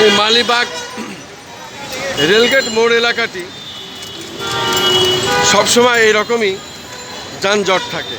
এই মালিবাগ রেলগেট মোড় এলাকাটি সবসময় এইরকমই যানজট থাকে।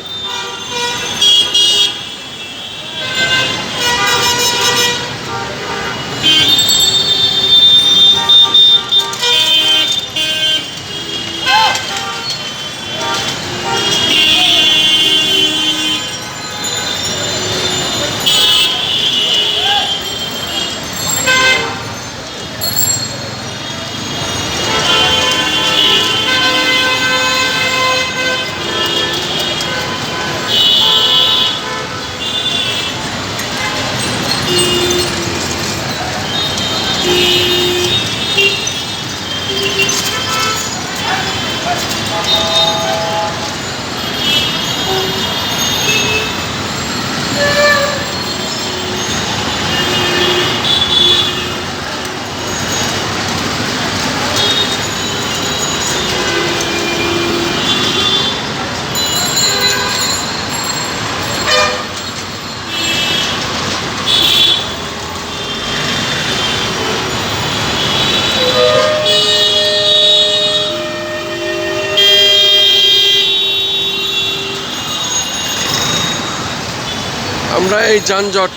আমরা এই যানজট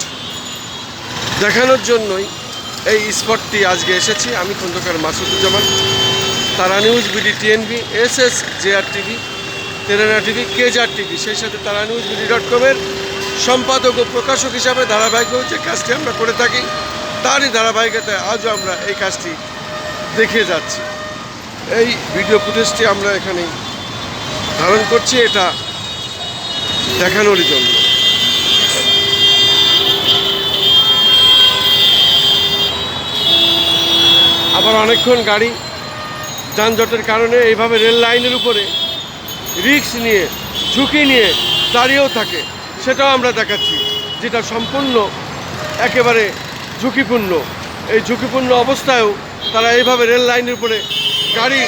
দেখানোর জন্যই এই স্পটটি আজকে এসেছি। আমি Khandakar Masuduzzaman Tara news BD TNB, S S JR TV, তেলেনা TV, কেজার টিভি। সেই সাথে তারা নিউজ বিডি ডট কমের সম্পাদক ও প্রকাশক হিসাবে ধারাবাহিকভাবে যে কাজটি আমরা করে থাকি। তারই ধারাবাহিকতায় আজও আমরা এই কাজটি দেখে যাচ্ছি। এই ভিডিও ফুটেজটি আমরা এখানে ধারণ করছি। এটা দেখানোর জন্য। আবার অনেকক্ষণ গাড়ি যানজটের কারণে এইভাবে রেল লাইনের উপরে রিক্স নিয়ে, ঝুঁকি নিয়ে দাঁড়িয়েও থাকে, সেটাও আমরা দেখাচ্ছি, যেটা সম্পূর্ণ একেবারে ঝুঁকিপূর্ণ। এই ঝুঁকিপূর্ণ অবস্থায়ও তারা এইভাবে রেল লাইনের উপরে গাড়ি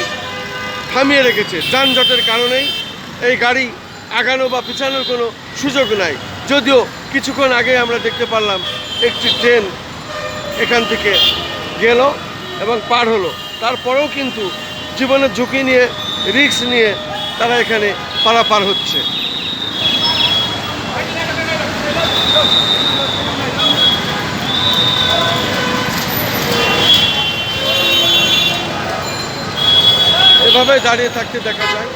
থামিয়ে রেখেছে। যানজটের কারণেই এই গাড়ি আগানো বা পিছানোর কোনো সুযোগ নাই। যদিও কিছুক্ষণ আগে আমরা দেখতে পারলাম, একটি ট্রেন এখান থেকে গেল। এবং পার হলো। তারপরেও কিন্তু জীবনের ঝুঁকি নিয়ে, রিস্ক নিয়ে তারা এখানে পারাপার হচ্ছে। এভাবে দাঁড়িয়ে থাকতে দেখা যায়।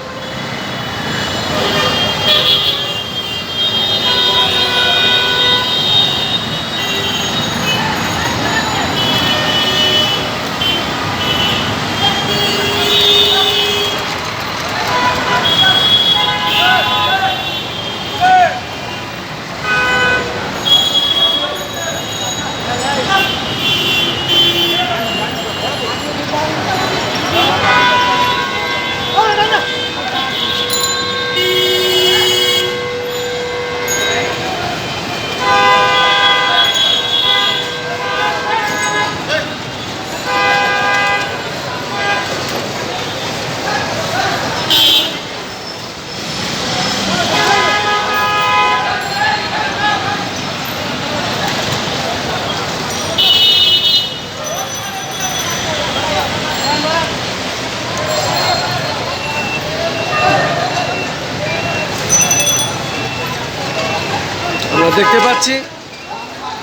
আমরা দেখতে পাচ্ছি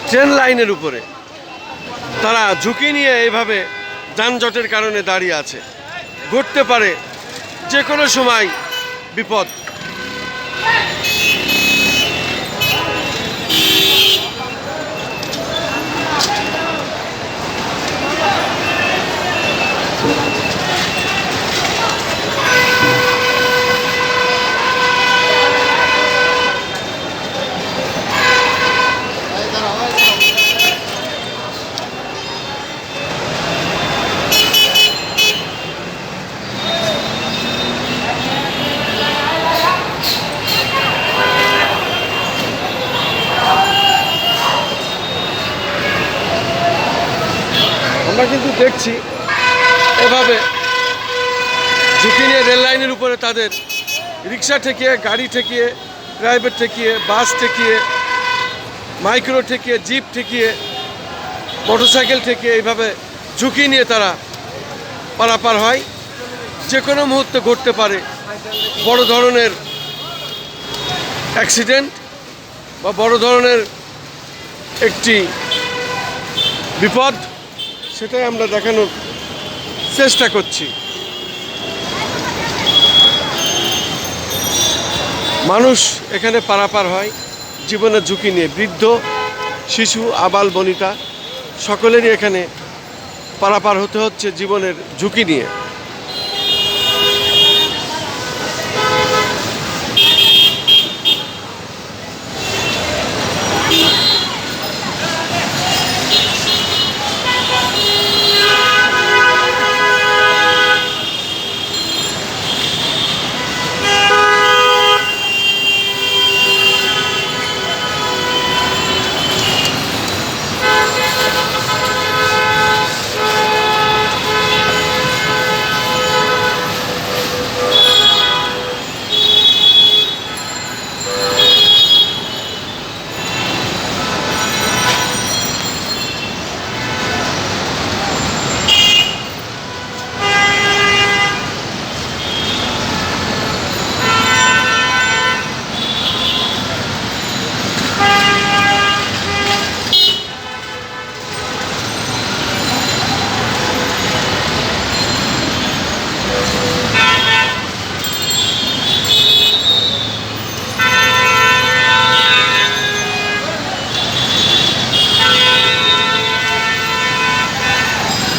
ট্রেন লাইনের উপরে। তারা ঝুঁকি নিয়ে এইভাবে যানজটের কারণে দাঁড়িয়ে আছে। ঘটতে পারে যে কোনো সময় বিপদ আমরা কিন্তু দেখছি এভাবে ঝুঁকি নিয়ে রেল লাইনের উপরে তাদের রিক্সা ঠেকিয়ে, গাড়ি ঠেকিয়ে, প্রাইভেট ঠেকিয়ে, বাস ঠেকিয়ে, মাইক্রো ঠেকিয়ে, জিপ ঠেকিয়ে, মোটরসাইকেল থেকে এইভাবে ঝুঁকি নিয়ে তারা পারাপার হয়। যে কোনো মুহূর্তে ঘটতে পারে বড় ধরনের অ্যাক্সিডেন্ট বা বড় ধরনের একটি বিপদ। সেটাই আমরা দেখানোর চেষ্টা করছি। মানুষ এখানে পারাপার হয়, জীবনের ঝুঁকি নিয়ে বৃদ্ধ, শিশু, আবাল বনিতা, সকলেরই এখানে পারাপার হতে হচ্ছে জীবনের ঝুঁকি নিয়ে।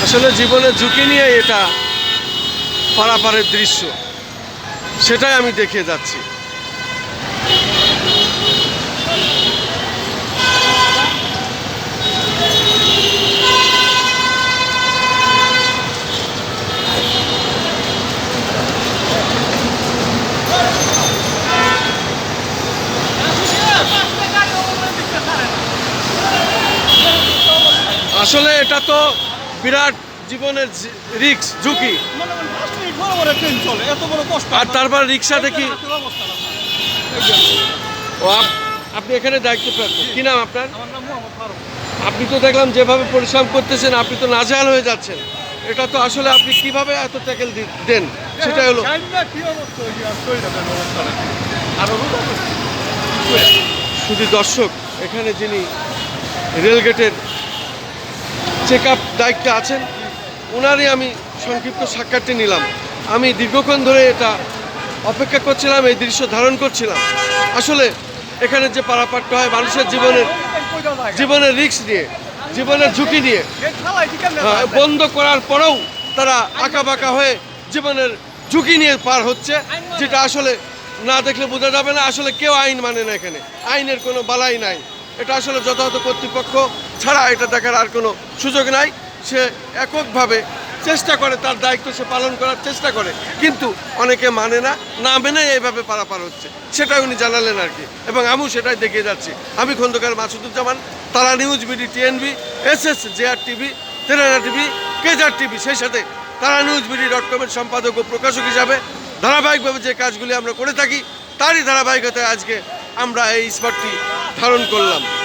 আসলে জীবনের ঝুঁকি নিয়ে এটা পারাপারের দৃশ্য। সেটাই আমি দেখে যাচ্ছি। আসলে এটা তো বিরাট জীবনের রিক্স ঝুঁকি। আর তারপর রিক্সা দেখি ও, আপ- আপনি এখানে দায়িত্বপ্রাপ্ত কি নাম আপনার? আপনি তো দেখলাম যেভাবে পরিশ্রম করতেছেন, আপনি তো নাজেহাল হয়ে যাচ্ছেন। এটা তো আসলে আপনি কীভাবে এত ট্যাকেল দেন? সেটা হলো। শুধু দর্শক, এখানে যিনি রেলগেটের চেক আপ দায়িত্বে আছেন ওনারই আমি সংক্ষিপ্ত সাক্ষাৎটি নিলাম। আমি দীর্ঘক্ষণ ধরে এটা অপেক্ষা করছিলাম এই দৃশ্য ধারণ করছিলাম। আসলে এখানে যে পারাপারটা হয় মানুষের জীবনের জীবনের রিস্ক নিয়ে জীবনের ঝুঁকি নিয়ে হ্যাঁ, বন্ধ করার পরেও তারা আঁকা বাঁকা হয়ে জীবনের ঝুঁকি নিয়ে পার হচ্ছে যেটা আসলে না দেখলে বোঝা যাবে না। আসলে কেউ আইন মানে না এখানে। আইনের কোনো বালাই নাই। এটা আসলে যথাযথ কর্তৃপক্ষ ছাড়া এটা দেখার আর কোনো সুযোগ নাই। সে এককভাবে চেষ্টা করে, তার দায়িত্ব সে পালন করার চেষ্টা করে। কিন্তু অনেকে মানে না না মেনে এইভাবে পারাপার হচ্ছে। সেটাই উনি জানালেন আর কি। এবং আমিও সেটাই দেখিয়ে যাচ্ছি। আমি Khandakar Masuduzzaman, Tara news BD, TNB S S JR TV তেলেনা TV, কেজার টিভি, সেই সাথে তারা নিউজ বিডি ডট কমের সম্পাদক ও প্রকাশক হিসাবে ধারাবাহিকভাবে যে কাজগুলি আমরা করে থাকি, তারই ধারাবাহিকতায় আজকে আমরা এই স্পটটি ধারণ করলাম।